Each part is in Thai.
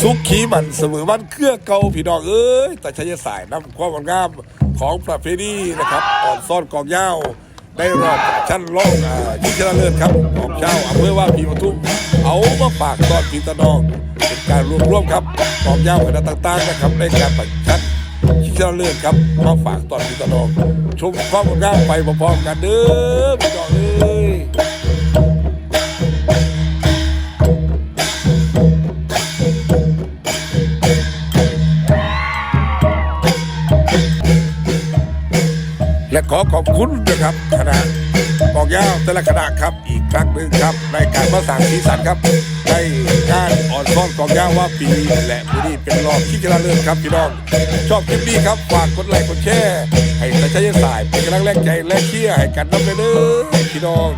สุขีมันเสมอวันเครือเก่าพี่น้องเอ้ยแต่ชัยสายน้ำความงามของประเพณีนะครับอ่อนซ่อนกองยาวได้รอบชั้นรองอ่าชิงชนะเลิศครับของเจ้าอำเภอว่าปีปทุมเอามาฝากตอนพีตะนองเป็นการรวมร่วมครับกองยาวคณะต่างๆนะครับในการประชันชิงชนะเลิศครับมาฝากตอนพีตะนอง ชมความงามไปพร้อมๆกันเด้อพี่น้องเอ้ย และขอขอบคุณนะครับคณะกองยาวแต่ละคณะครับอีกครั้งหนึ่งครับในการประสานสีสันครับในการอ่อนซ้อนกองยาวว่าปีและปีนี้เป็นรอบที่จะเลิศครับพี่น้อง ชอบคลิปนี้ครับฝากกดไลค์กดแชร์ให้ตาชัยสายเป็นกำลังแรงใจและเชียร์ให้กันน้ำเลยเด้อพี่น้อง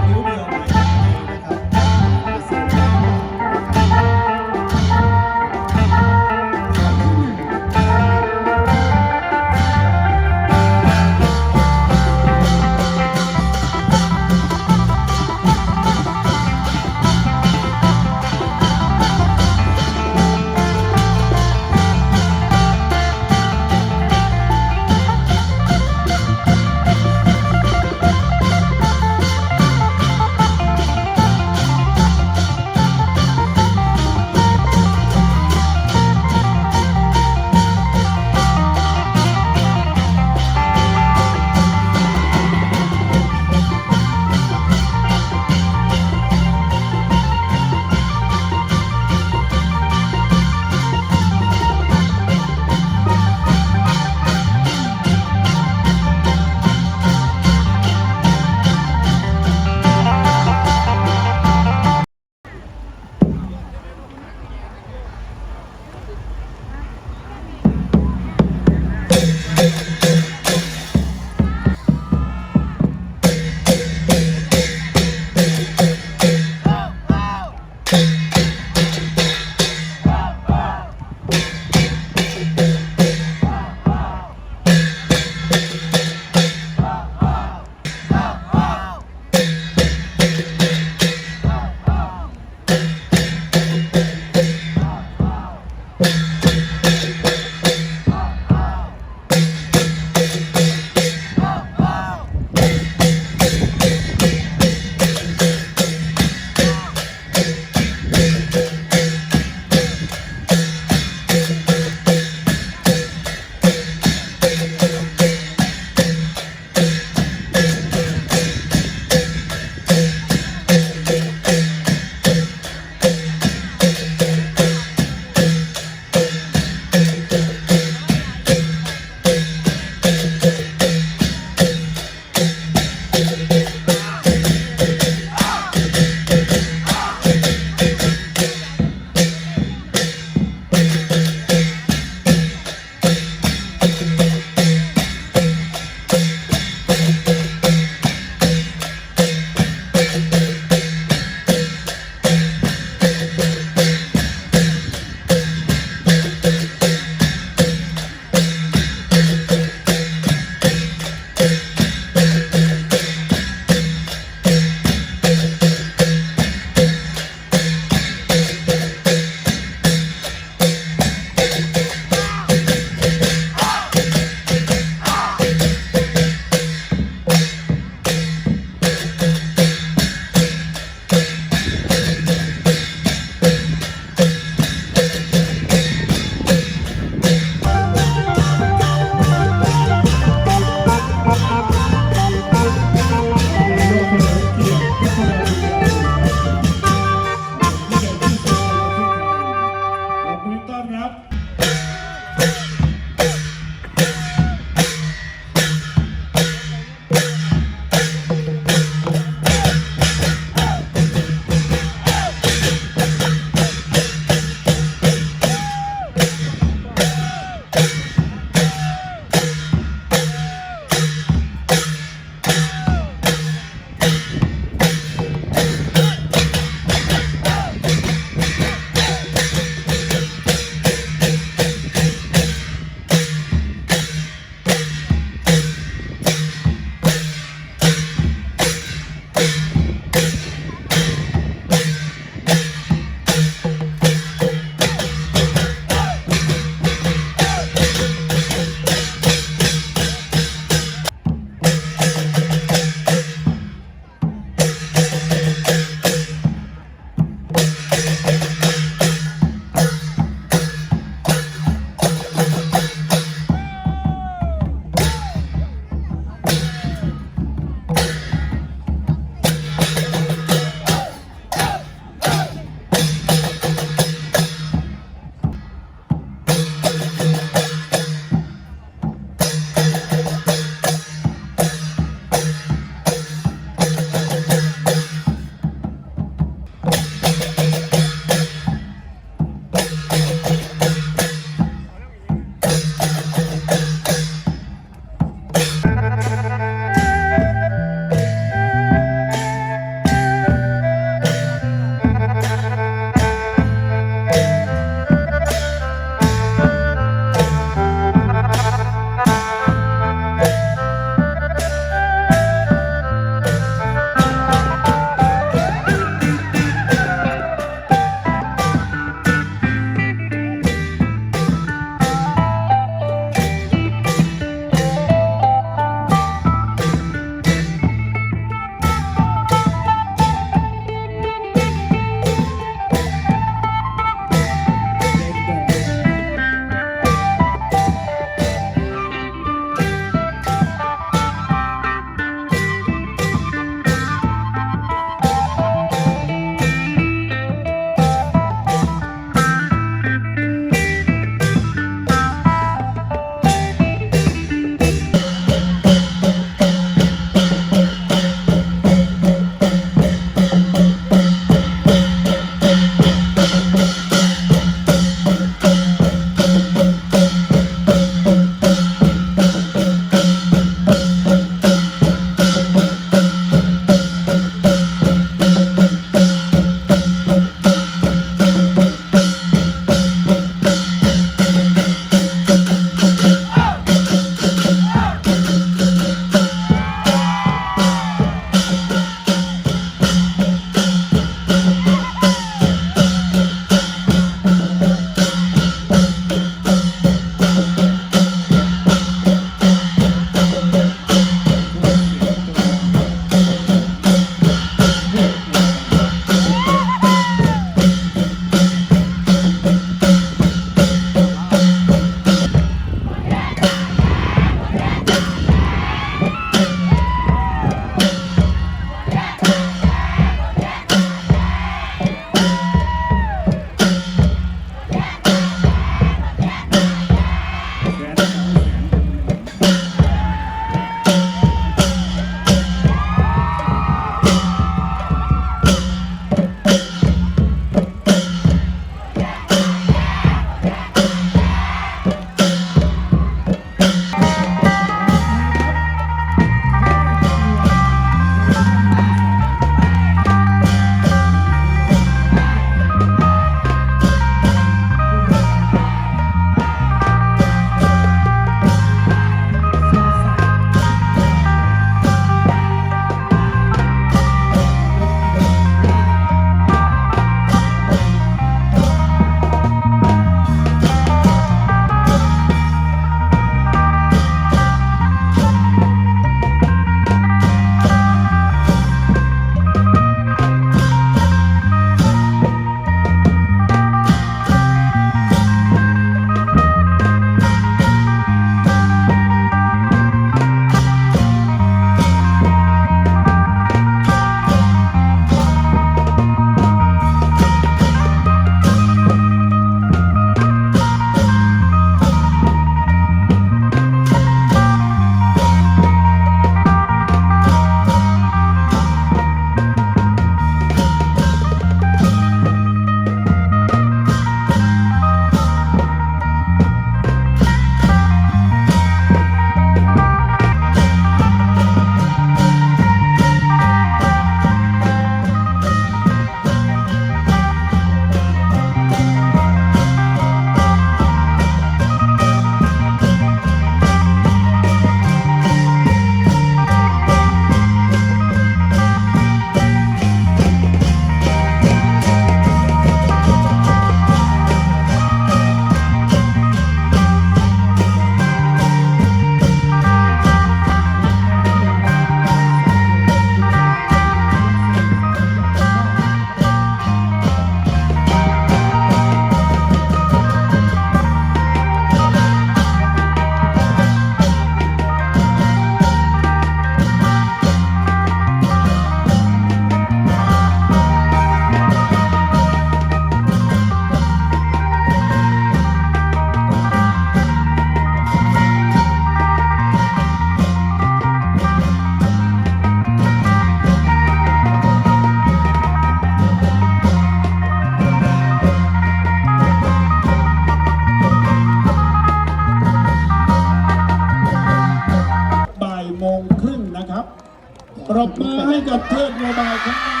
รบมือให้กับเทพโมบายครับ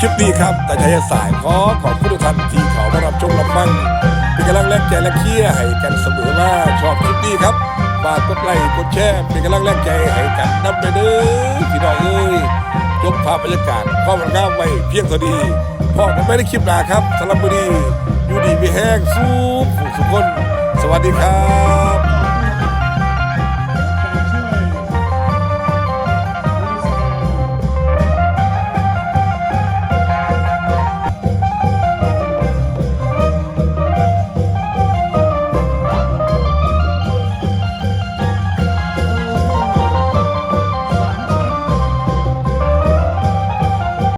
คลิปนี้ครับแต่ชัยสายขอขอบคุณทุกท่านที่เขามารับชมรับฟังเป็นกำลังแรงใจและเชียร์ให้กันเสมอว่าชอบคลิปนี้ครับฝากกดไลค์กดแชร์เป็นกำลังแรงใจให้กันนับไปเด้อพี่น้องเอ้ยยกภาพบรรยากาศความงามไว้เพียงเท่านี้พ่อกันไม่ได้คลิปหนาครับสำหรับมือนี้อยู่ดีมีแห้งสู้ผู้สุขคน สวัสดีครับ